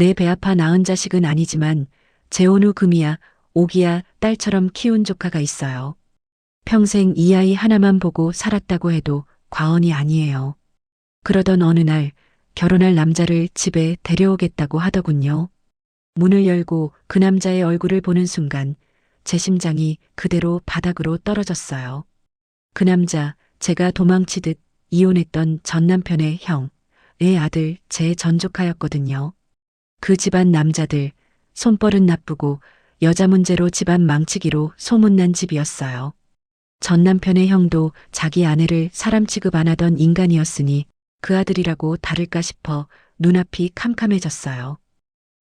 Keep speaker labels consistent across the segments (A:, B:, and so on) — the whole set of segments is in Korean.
A: 내 배 아파 낳은 자식은 아니지만 재혼 후 금이야, 오기야 딸처럼 키운 조카가 있어요. 평생 이 아이 하나만 보고 살았다고 해도 과언이 아니에요. 그러던 어느 날 결혼할 남자를 집에 데려오겠다고 하더군요. 문을 열고 그 남자의 얼굴을 보는 순간 제 심장이 그대로 바닥으로 떨어졌어요. 그 남자, 제가 도망치듯 이혼했던 전 남편의 형, 의 아들, 제 전조카였거든요. 그 집안 남자들, 손버릇 나쁘고 여자 문제로 집안 망치기로 소문난 집이었어요. 전 남편의 형도 자기 아내를 사람 취급 안 하던 인간이었으니 그 아들이라고 다를까 싶어 눈앞이 캄캄해졌어요.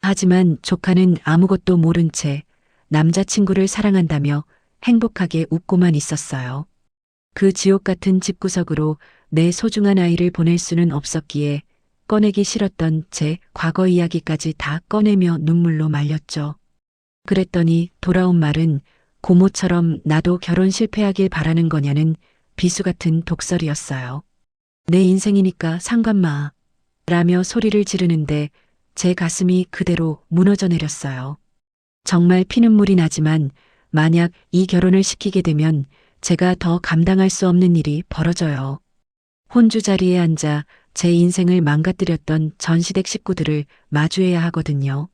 A: 하지만 조카는 아무것도 모른 채 남자친구를 사랑한다며 행복하게 웃고만 있었어요. 그 지옥 같은 집구석으로 내 소중한 아이를 보낼 수는 없었기에 꺼내기 싫었던 제 과거 이야기까지 다 꺼내며 눈물로 말렸죠. 그랬더니 돌아온 말은 고모처럼 나도 결혼 실패하길 바라는 거냐는 비수 같은 독설이었어요. 내 인생이니까 상관마. 라며 소리를 지르는데 제 가슴이 그대로 무너져 내렸어요. 정말 피눈물이 나지만 만약 이 결혼을 시키게 되면 제가 더 감당할 수 없는 일이 벌어져요. 혼주 자리에 앉아 제 인생을 망가뜨렸던 전시댁 식구들을 마주해야 하거든요.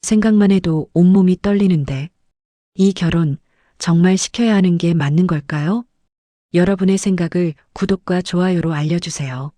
A: 생각만 해도 온몸이 떨리는데 이 결혼 정말 시켜야 하는 게 맞는 걸까요? 여러분의 생각을 구독과 좋아요로 알려주세요.